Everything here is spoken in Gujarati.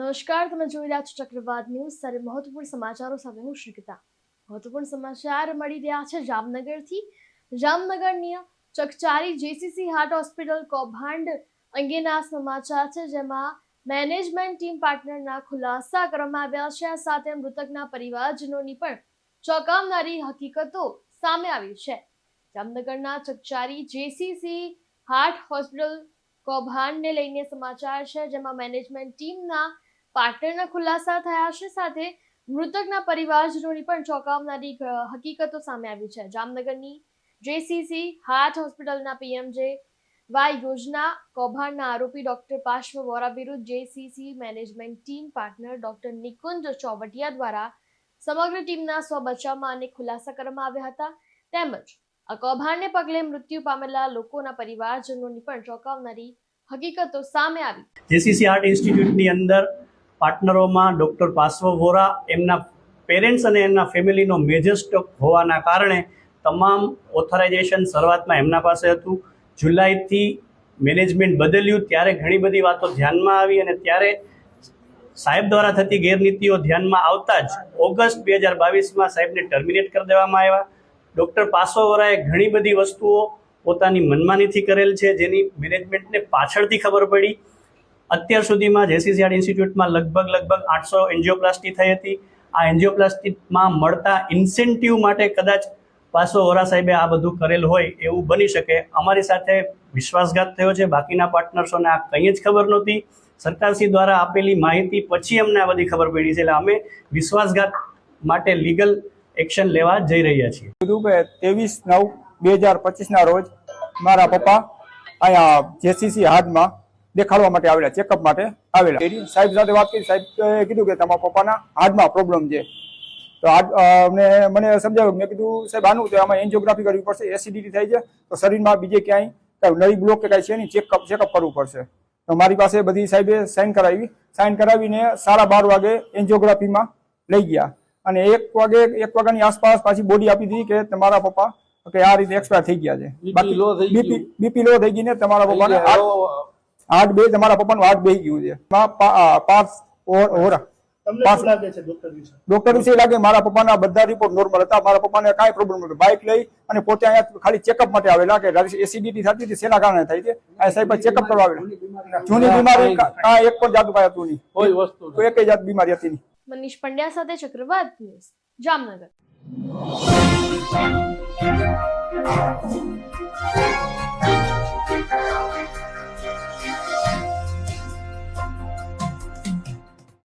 નમસ્કાર, તમે જોઈ રહ્યા છો ચક્રવાત ન્યૂઝ. સાથે મહત્વપૂર્ણ સમાચારો સાથે હું શ્રીકિતા મહત્વપૂર્ણ સમાચાર મળી રહ્યા છે જામનગરથી. જામનગરની ચકચારી જેસીસી હાર્ટ હોસ્પિટલ કૌભાંડ અંગેના સમાચાર છે, જેમાં મેનેજમેન્ટ ટીમ પાર્ટનરના ખુલાસા કરવામાં આવ્યા છે. સાથે મૃતકના પરિવારજનોની પણ ચોંકાવનારી હકીકતો સામે આવી છે. જામનગરના ચકચારી જેસીસી હાર્ટ હોસ્પિટલ કૌભાંડને લઈને સમાચાર છે, જેમાં મેનેજમેન્ટ ટીમના પાર્ટનરના ખુલાસા થયા છે સાથે મૃતકના પરિવારજનોની પણ ચોંકાવનારી હકીકતો સામે આવી છે. જામનગરની જેસીસી હાર્ટ હોસ્પિટલના પીએમજે વાય યોજના કૌભાંડના આરોપી ડોક્ટર પાર્શ્વ વોરા વિરુદ્ધ JCC management team partner doctor Nikunj Chovatiya દ્વારા સમગ્ર ટીમના સ્વ બચાવમાં અનેક ખુલાસા કરવામાં આવ્યા હતા. તેમજ આ કૌભાંડને પગલે મૃત્યુ પામેલા લોકોના પરિવારજનોની પણ ચોંકાવનારી હકીકતો સામે આવી. જેસીસી આર્ટ ઇન્સ્ટિટ્યૂટની અંદર પાર્ટનરોમાં ડૉક્ટર પાર્શ્વ વોરા, એમના પેરેન્ટ્સ અને એમના ફેમિલીનો મેજર સ્ટોક હોવાના કારણે તમામ ઓથોરાઇઝેશન શરૂઆતમાં એમના પાસે હતું. જુલાઈથી મેનેજમેન્ટ બદલ્યું. ત્યારે ઘણી બધી વાતો ધ્યાનમાં આવી અને ત્યારે સાહેબ દ્વારા થતી ગેરનીતિઓ ધ્યાનમાં આવતા જ ઓગસ્ટ બે હજાર બાવીસમાં સાહેબને ટર્મિનેટ કરી દેવામાં આવ્યા. ડૉક્ટર પાર્શ્વ વોરાએ ઘણી બધી વસ્તુઓ પોતાની મનમાનીથી કરેલ છે, જેની મેનેજમેન્ટને પાછળથી ખબર પડી. અત્યાર સુધીમાં જેસીસીઆર ઇન્સ્ટિટ્યૂટમાં લગભગ લગભગ આઠસો એન્જિયોપ્લાસ્ટી થઈ હતી. આ એન્જિયોપ્લાસ્ટીમાં મળતા ઇન્સેન્ટિવ માટે કદાચ પાસો વોરા સાહેબે આ બધું કરેલ હોય એવું બની શકે. અમારી સાથે વિશ્વાસઘાત થયો છે. બાકીના પાર્ટનર્સોને આ કંઈ જ ખબર નહોતી. સરકારશ્રી દ્વારા આપેલી માહિતી પછી અમને આ બધી ખબર પડી છે. એટલે અમે વિશ્વાસઘાત માટે લીગલ એક્શન લેવા જઈ રહ્યા છીએ. કીધું કે ત્રેવીસ નવ બે હજાર પચીસના રોજ મારા પપ્પા અહીંયા જેસીસી હાર્ટમાં દેખાડવા માટે આવેલા ચેકઅપ માટે આવેલા. સાહેબ સાથે વાત કરી સાહેબ કીધું કે તમારા પપ્પાના હાર્ટમાં પ્રોબ્લેમ છે. તો અમને મને સમજાવ્યું મેં કીધું સાહેબ આનું તો આમાં એન્જિયોગ્રાફી કરવી પડશે એસિડિટી થાય છે તો શરીરમાં બીજે ક્યાંય કાંઈ નળી બ્લોક કે કાંઈ છે નહીં ચેકઅપ ચેકઅપ કરવું પડશે. તો મારી પાસે બધી સાહેબે સાઇન કરાવી. સાઇન કરાવીને સાડા બાર વાગે એન્જિયોગ્રાફીમાં લઈ ગયા. અને એક વાગે એક વાગ્યાની આસપાસ પાછી બોડી આપી દીધી કે તમારા પપ્પા કે આ રીતે એક્સપાયર થઈ ગયા છે. બીપી લો થઈ ગઈ ને તમારા પપ્પાને હાર્ટ બે તમારા પપ્પાનું આઠ બે ગયું છે. ઓર- ડોક્ટર વિશે? લાગે મારા પપ્પાના બધા રિપોર્ટ નોર્મલ હતા. મારા પપ્પાને કાંઈ પ્રોબ્લેમ નતો બાઇક લઈ અને પોતે અહીંયા ખાલી ચેકઅપ માટે આવેલા કે એસિડિટી થતી હતી શેના કારણે થાય છે? આ સાહેબ ચેકઅપ કરવા આવેલા. જૂની બીમારી કાંઈ એક પણ જાતનું કાંઈ હતું નહીં. કોઈ વસ્તુ એક જાત બીમારી હતી નહીં. મનીષ પંડ્યા સાથે ચક્રવાત ન્યૂઝ જામનગર.